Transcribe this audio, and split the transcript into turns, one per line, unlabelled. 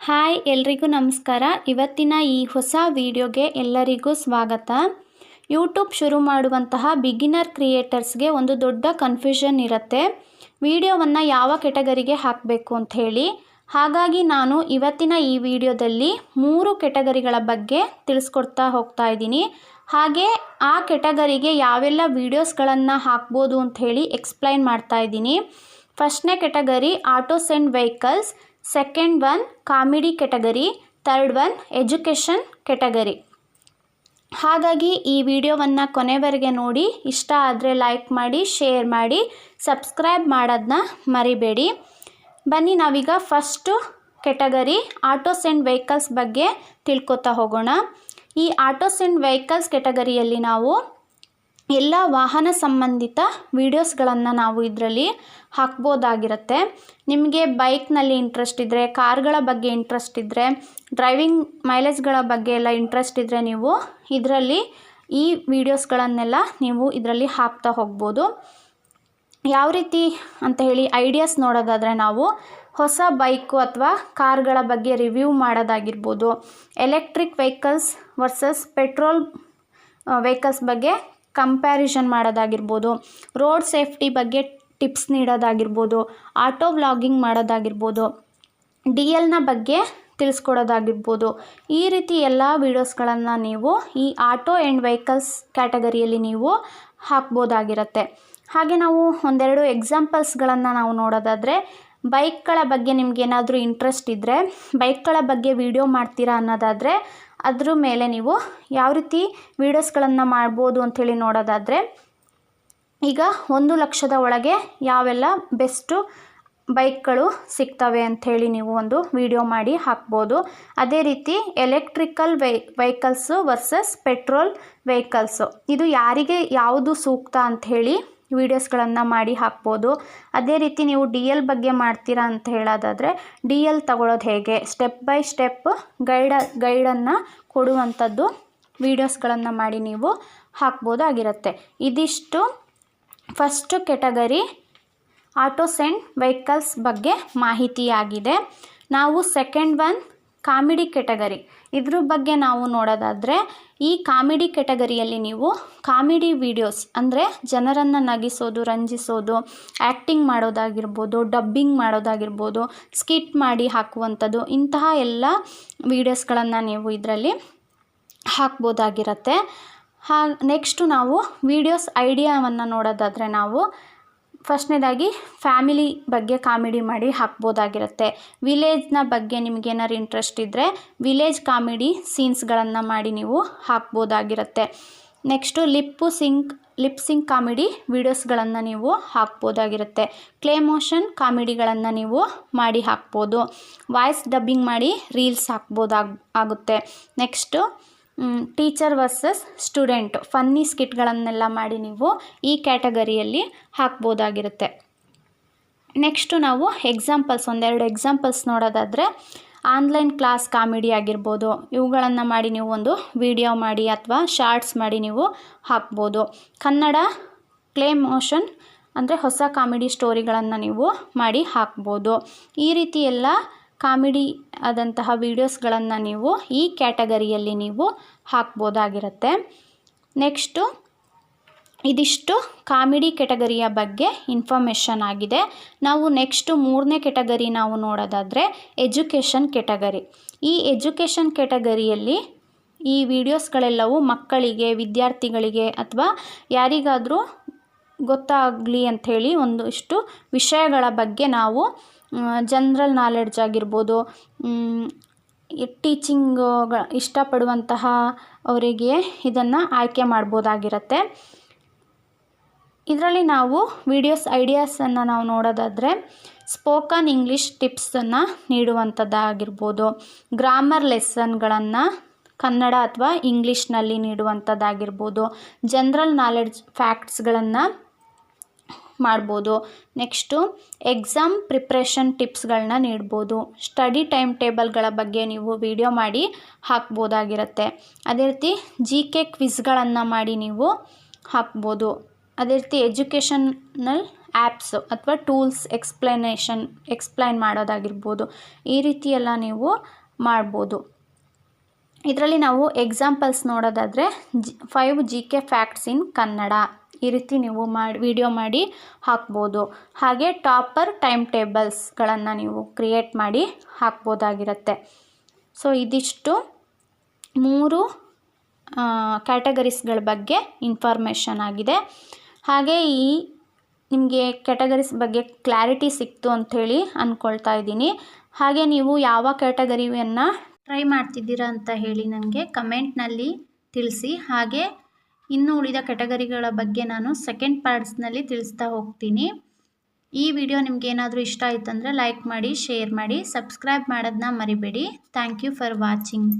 Hi, ಎಲ್ರಿಗೂ ನಮಸ್ಕಾರ. ಇವತ್ತಿನ ಈ ಹೊಸ ವಿಡಿಯೋಗೆ ಎಲ್ಲರಿಗೂ ಸ್ವಾಗತ. ಯೂಟ್ಯೂಬ್ ಶುರು ಮಾಡುವಂತಹ ಬಿಗಿನರ್ ಕ್ರಿಯೇಟರ್ಸ್ಗೆ ಒಂದು ದೊಡ್ಡ ಕನ್ಫ್ಯೂಷನ್ ಇರುತ್ತೆ. ವಿಡಿಯೋವನ್ನು ಯಾವ ಕೆಟಗರಿಗೆ ಹಾಕಬೇಕು ಅಂತ ಹೇಳಿ. ಹಾಗಾಗಿ ನಾನು ಇವತ್ತಿನ ಈ ವಿಡಿಯೋದಲ್ಲಿ ಮೂರು ಕೆಟಗರಿಗಳ ಬಗ್ಗೆ ತಿಳಿಸ್ಕೊಡ್ತಾ ಹೋಗ್ತಾ ಇದ್ದೀನಿ. ಹಾಗೆ ಆ ಕೆಟಗರಿಗೆ ಯಾವೆಲ್ಲ ವೀಡಿಯೋಸ್ಗಳನ್ನು ಹಾಕ್ಬೋದು ಅಂತ ಹೇಳಿ ಎಕ್ಸ್ಪ್ಲೈನ್ ಮಾಡ್ತಾ ಇದ್ದೀನಿ. ಫಸ್ಟ್ನೇ category autos and vehicles second one comedy category third one education category ಹಾಗಾಗಿ ಈ ವಿಡಿಯೋವನ್ನು ಕೊನೆವರೆಗೆ ನೋಡಿ, ಇಷ್ಟ ಆದರೆ ಲೈಕ್ ಮಾಡಿ ಶೇರ್ ಮಾಡಿ ಸಬ್ಸ್ಕ್ರೈಬ್ ಮಾಡೋದನ್ನ ಮರಿಬೇಡಿ. ಬನ್ನಿ, ನಾವೀಗ first category autos and vehicles ಬಗ್ಗೆ ತಿಳ್ಕೊತಾ ಹೋಗೋಣ. ಈ ಆಟೋಸ್ ಆ್ಯಂಡ್ ವೆಹಿಕಲ್ಸ್ ಕೆಟಗರಿಯಲ್ಲಿ ನಾವು ಎಲ್ಲ ವಾಹನ ಸಂಬಂಧಿತ ವೀಡಿಯೋಸ್ಗಳನ್ನು ನಾವು ಇದರಲ್ಲಿ ಹಾಕ್ಬೋದಾಗಿರುತ್ತೆ. ನಿಮಗೆ ಬೈಕ್ನಲ್ಲಿ ಇಂಟ್ರೆಸ್ಟ್ ಇದ್ದರೆ ಕಾರ್ಗಳ ಬಗ್ಗೆ ಇಂಟ್ರೆಸ್ಟ್ ಇದ್ದರೆ ಡ್ರೈವಿಂಗ್ ಮೈಲೇಜ್ಗಳ ಬಗ್ಗೆ ಎಲ್ಲ ಇಂಟ್ರೆಸ್ಟ್ ಇದ್ದರೆ ನೀವು ಇದರಲ್ಲಿ ಈ ವೀಡಿಯೋಸ್ಗಳನ್ನೆಲ್ಲ ನೀವು ಇದರಲ್ಲಿ ಹಾಕ್ತಾ ಹೋಗ್ಬೋದು. ಯಾವ ರೀತಿ ಅಂತ ಹೇಳಿ ಐಡಿಯಾಸ್ ನೋಡೋದಾದರೆ ನಾವು ಹೊಸ ಬೈಕು ಅಥವಾ ಕಾರ್ಗಳ ಬಗ್ಗೆ ರಿವ್ಯೂ ಮಾಡೋದಾಗಿರ್ಬೋದು. Electric vehicles versus petrol vehicles ಬಗ್ಗೆ ಕಂಪ್ಯಾರಿಷನ್ ಮಾಡೋದಾಗಿರ್ಬೋದು ರೋಡ್ ಸೇಫ್ಟಿ ಬಗ್ಗೆ ಟಿಪ್ಸ್ ನೀಡೋದಾಗಿರ್ಬೋದು ಆಟೋ ವ್ಲಾಗಿಂಗ್ ಮಾಡೋದಾಗಿರ್ಬೋದು ಡಿ ಎಲ್ನ ಬಗ್ಗೆ ತಿಳಿಸ್ಕೊಡೋದಾಗಿರ್ಬೋದು. ಈ ರೀತಿ ಎಲ್ಲ ವೀಡಿಯೋಸ್ಗಳನ್ನು ನೀವು ಈ ಆಟೋ ಆ್ಯಂಡ್ ವೆಹಿಕಲ್ಸ್ ಕ್ಯಾಟಗರಿಯಲ್ಲಿ ನೀವು ಹಾಕ್ಬೋದಾಗಿರುತ್ತೆ. ಹಾಗೆ ನಾವು ಒಂದೆರಡು ಎಕ್ಸಾಂಪಲ್ಸ್ಗಳನ್ನು ನಾವು ನೋಡೋದಾದರೆ ಬೈಕ್ಗಳ ಬಗ್ಗೆ ನಿಮಗೇನಾದರೂ ಇಂಟ್ರೆಸ್ಟ್ ಇದ್ದರೆ ಬೈಕ್ಗಳ ಬಗ್ಗೆ ವಿಡಿಯೋ ಮಾಡ್ತೀರಾ ಅನ್ನೋದಾದರೆ ಅದ್ರ ಮೇಲೆ ನೀವು ಯಾವ ರೀತಿ ವೀಡಿಯೋಸ್ಗಳನ್ನು ಮಾಡ್ಬೋದು ಅಂಥೇಳಿ ನೋಡೋದಾದರೆ, ಈಗ ಒಂದು ಲಕ್ಷದ ಒಳಗೆ ಯಾವೆಲ್ಲ ಬೆಸ್ಟು ಬೈಕ್ಗಳು ಸಿಗ್ತವೆ ಅಂಥೇಳಿ ನೀವು ಒಂದು ವಿಡಿಯೋ ಮಾಡಿ ಹಾಕ್ಬೋದು. ಅದೇ ರೀತಿ ಎಲೆಕ್ಟ್ರಿಕಲ್ ವೈ, ವೆಹಿಕಲ್ಸು ವರ್ಸಸ್ ಪೆಟ್ರೋಲ್ ವೆಹಿಕಲ್ಸು. ಇದು ಯಾರಿಗೆ ಯಾವುದು ಸೂಕ್ತ ಅಂಥೇಳಿ ವೀಡಿಯೋಸ್ಗಳನ್ನು ಮಾಡಿ ಹಾಕ್ಬೋದು. ಅದೇ ರೀತಿ ನೀವು ಡಿ ಎಲ್ ಬಗ್ಗೆ ಮಾಡ್ತೀರಾ ಅಂತ ಹೇಳೋದಾದರೆ, ಡಿ ಎಲ್ ತಗೊಳ್ಳೋದು ಹೇಗೆ? ಸ್ಟೆಪ್ ಬೈ ಸ್ಟೆಪ್ ಗೈಡ, ಗೈಡನ್ನು ಕೊಡುವಂಥದ್ದು ವೀಡಿಯೋಸ್ಗಳನ್ನು ಮಾಡಿ ನೀವು ಹಾಕ್ಬೋದಾಗಿರುತ್ತೆ. ಇದಿಷ್ಟು. First category autos and vehicles ಬಗ್ಗೆ ಮಾಹಿತಿಯಾಗಿದೆ. ನಾವು ಸೆಕೆಂಡ್ ಒನ್ ಕಾಮಿಡಿ ಕೆಟಗರಿ ಇದ್ರ ಬಗ್ಗೆ ನಾವು ನೋಡೋದಾದರೆ, ಈ ಕಾಮಿಡಿ ಕೆಟಗರಿಯಲ್ಲಿ ನೀವು ಕಾಮಿಡಿ ವಿಡಿಯೋಸ್, ಅಂದರೆ ಜನರನ್ನು ನಗಿಸೋದು, ರಂಜಿಸೋದು ಆ್ಯಕ್ಟಿಂಗ್ ಮಾಡೋದಾಗಿರ್ಬೋದು, ಡಬ್ಬಿಂಗ್ ಮಾಡೋದಾಗಿರ್ಬೋದು, ಸ್ಕಿಟ್ ಮಾಡಿ ಹಾಕುವಂಥದ್ದು, ಇಂತಹ ಎಲ್ಲ ವೀಡಿಯೋಸ್ಗಳನ್ನು ನೀವು ಇದರಲ್ಲಿ ಹಾಕ್ಬೋದಾಗಿರತ್ತೆ. ಹಾ, ನೆಕ್ಸ್ಟು ನಾವು ವೀಡಿಯೋಸ್ ಐಡಿಯಾವನ್ನು ನೋಡೋದಾದರೆ ನಾವು ಫಸ್ಟ್ನೇದಾಗಿ ಫ್ಯಾಮಿಲಿ ಬಗ್ಗೆ ಕಾಮಿಡಿ ಮಾಡಿ ಹಾಕ್ಬೋದಾಗಿರುತ್ತೆ. ವಿಲೇಜ್ನ ಬಗ್ಗೆ ನಿಮಗೇನಾರು ಇಂಟ್ರೆಸ್ಟ್ ಇದ್ದರೆ ವಿಲೇಜ್ ಕಾಮಿಡಿ ಸೀನ್ಸ್ಗಳನ್ನು ಮಾಡಿ ನೀವು ಹಾಕ್ಬೋದಾಗಿರುತ್ತೆ. Next lip sync, lip sync comedy ವೀಡಿಯೋಸ್ಗಳನ್ನು ನೀವು ಹಾಕ್ಬೋದಾಗಿರುತ್ತೆ. ಕ್ಲೇ ಮೋಷನ್ ಕಾಮಿಡಿಗಳನ್ನು ನೀವು ಮಾಡಿ ಹಾಕ್ಬೋದು. ವಾಯ್ಸ್ ಡಬ್ಬಿಂಗ್ ಮಾಡಿ ರೀಲ್ಸ್ ಹಾಕ್ಬೋದಾಗ, ಆಗುತ್ತೆ. Next teacher versus student funny ಸ್ಕಿಟ್ಗಳನ್ನೆಲ್ಲ ಮಾಡಿ ನೀವು ಈ ಕ್ಯಾಟಗರಿಯಲ್ಲಿ ಹಾಕ್ಬೋದಾಗಿರುತ್ತೆ. ನೆಕ್ಸ್ಟು ನಾವು ಎಕ್ಸಾಂಪಲ್ಸ್ ಒಂದೆರಡು ಎಕ್ಸಾಂಪಲ್ಸ್ ನೋಡೋದಾದರೆ ಆನ್ಲೈನ್ ಕ್ಲಾಸ್ ಕಾಮಿಡಿ ಆಗಿರ್ಬೋದು. ಇವುಗಳನ್ನು ಮಾಡಿ ನೀವು ಒಂದು ವಿಡಿಯೋ ಮಾಡಿ ಅಥವಾ ಶಾರ್ಟ್ಸ್ ಮಾಡಿ ನೀವು ಹಾಕ್ಬೋದು. ಕನ್ನಡ ಕ್ಲೇ ಮೋಷನ್ ಅಂದರೆ ಹೊಸ ಕಾಮಿಡಿ ಸ್ಟೋರಿಗಳನ್ನು ನೀವು ಮಾಡಿ ಹಾಕ್ಬೋದು. ಈ ರೀತಿ ಎಲ್ಲ ಕಾಮಿಡಿ ಆದಂತಹ ವೀಡಿಯೋಸ್ಗಳನ್ನು ನೀವು ಈ ಕ್ಯಾಟಗರಿಯಲ್ಲಿ ನೀವು ಹಾಕ್ಬೋದಾಗಿರುತ್ತೆ. ನೆಕ್ಸ್ಟು, ಇದಿಷ್ಟು ಕಾಮಿಡಿ ಕೆಟಗರಿಯ ಬಗ್ಗೆ ಇನ್ಫಾರ್ಮೇಷನ್ ಆಗಿದೆ. ನಾವು ನೆಕ್ಸ್ಟು ಮೂರನೇ ಕೆಟಗರಿ ನಾವು ನೋಡೋದಾದರೆ ಎಜುಕೇಷನ್ ಕೆಟಗರಿ ಈ ಎಜುಕೇಷನ್ ಕೆಟಗರಿಯಲ್ಲಿ ಈ ವಿಡಿಯೋಸ್ಗಳೆಲ್ಲವೂ ಮಕ್ಕಳಿಗೆ, ವಿದ್ಯಾರ್ಥಿಗಳಿಗೆ ಅಥವಾ ಯಾರಿಗಾದರೂ ಗೊತ್ತಾಗಲಿ ಅಂಥೇಳಿ ಒಂದಿಷ್ಟು ವಿಷಯಗಳ ಬಗ್ಗೆ ನಾವು ಜನ್ರಲ್ ನಾಲೆಡ್ಜ್ ಆಗಿರ್ಬೋದು ಟೀಚಿಂಗ್ ಇಷ್ಟಪಡುವಂತಹ ಅವರಿಗೆ ಇದನ್ನು ಆಯ್ಕೆ ಮಾಡ್ಬೋದಾಗಿರತ್ತೆ. ಇದರಲ್ಲಿ ನಾವು ವಿಡಿಯೋಸ್ ಐಡಿಯಾಸನ್ನು ನಾವು ನೋಡೋದಾದರೆ ಸ್ಪೋಕನ್ ಇಂಗ್ಲೀಷ್ ಟಿಪ್ಸನ್ನು ನೀಡುವಂಥದ್ದಾಗಿರ್ಬೋದು ಗ್ರಾಮರ್ ಲೆಸನ್ಗಳನ್ನು ಕನ್ನಡ ಅಥವಾ ಇಂಗ್ಲೀಷ್ನಲ್ಲಿ ನೀಡುವಂಥದ್ದಾಗಿರ್ಬೋದು ಜನ್ರಲ್ ನಾಲೆಡ್ಜ್ ಫ್ಯಾಕ್ಟ್ಸ್ಗಳನ್ನು ಮಾಡ್ಬೋದು. ನೆಕ್ಸ್ಟು, ಎಕ್ಸಾಮ್ ಪ್ರಿಪ್ರೇಷನ್ ಟಿಪ್ಸ್ಗಳನ್ನ ನೀಡ್ಬೋದು. ಸ್ಟಡಿ ಟೈಮ್ ಟೇಬಲ್ಗಳ ಬಗ್ಗೆ ನೀವು ವಿಡಿಯೋ ಮಾಡಿ ಹಾಕ್ಬೋದಾಗಿರುತ್ತೆ. ಅದೇ ರೀತಿ, ಜಿ ಕೆ ಕ್ವಿಝ್ಗಳನ್ನು ಮಾಡಿ ನೀವು ಹಾಕ್ಬೋದು. ಅದೇ ರೀತಿ, ಎಜುಕೇಷನಲ್ ಆ್ಯಪ್ಸ್ ಅಥವಾ ಟೂಲ್ಸ್ ಎಕ್ಸ್ಪ್ಲನೇಷನ್, ಎಕ್ಸ್ಪ್ಲೈನ್ ಮಾಡೋದಾಗಿರ್ಬೋದು. ಈ ರೀತಿ ಎಲ್ಲ ನೀವು ಮಾಡ್ಬೋದು. ಇದರಲ್ಲಿ ನಾವು ಎಕ್ಸಾಂಪಲ್ಸ್ ನೋಡೋದಾದರೆ, G, five G K facts in Kannada. ಈ ರೀತಿ ನೀವು ಮಾಡಿ ವಿಡಿಯೋ ಮಾಡಿ ಹಾಕ್ಬೋದು. ಹಾಗೆ ಟಾಪರ್ ಟೈಮ್ ಟೇಬಲ್ಸ್ಗಳನ್ನು ನೀವು ಕ್ರಿಯೇಟ್ ಮಾಡಿ ಹಾಕ್ಬೋದಾಗಿರುತ್ತೆ. ಸೊ, ಇದಿಷ್ಟು. ಮೂರು ಕ್ಯಾಟಗರೀಸ್ಗಳ ಬಗ್ಗೆ ಇನ್ಫಾರ್ಮೇಷನ್ ಆಗಿದೆ. ಹಾಗೆ ಈ ನಿಮಗೆ ಕ್ಯಾಟಗರೀಸ್ ಬಗ್ಗೆ ಕ್ಲಾರಿಟಿ ಸಿಕ್ತು ಅಂಥೇಳಿ ಅಂದ್ಕೊಳ್ತಾ ಇದ್ದೀನಿ. ಹಾಗೆ ನೀವು ಯಾವ ಕ್ಯಾಟಗರಿಯನ್ನು ಟ್ರೈ ಮಾಡ್ತಿದ್ದೀರಾ ಅಂತ ಹೇಳಿ ನನಗೆ ಕಮೆಂಟ್ನಲ್ಲಿ ತಿಳಿಸಿ. ಹಾಗೆ ಇನ್ನು ಉಳಿದ ಕ್ಯಾಟಗರಿಗಳ ಬಗ್ಗೆ ನಾನು ಸೆಕೆಂಡ್ ಪಾರ್ಟ್ಸ್ನಲ್ಲಿ ತಿಳಿಸ್ತಾ ಹೋಗ್ತೀನಿ. ಈ ವಿಡಿಯೋ ನಿಮ್ಗೆ ಏನಾದರೂ ಇಷ್ಟ ಆಯ್ತು ಅಂದರೆ ಲೈಕ್ ಮಾಡಿ ಶೇರ್ ಮಾಡಿ ಸಬ್ಸ್ಕ್ರೈಬ್ ಮಾಡೋದನ್ನ ಮರಿಬೇಡಿ. Thank you for watching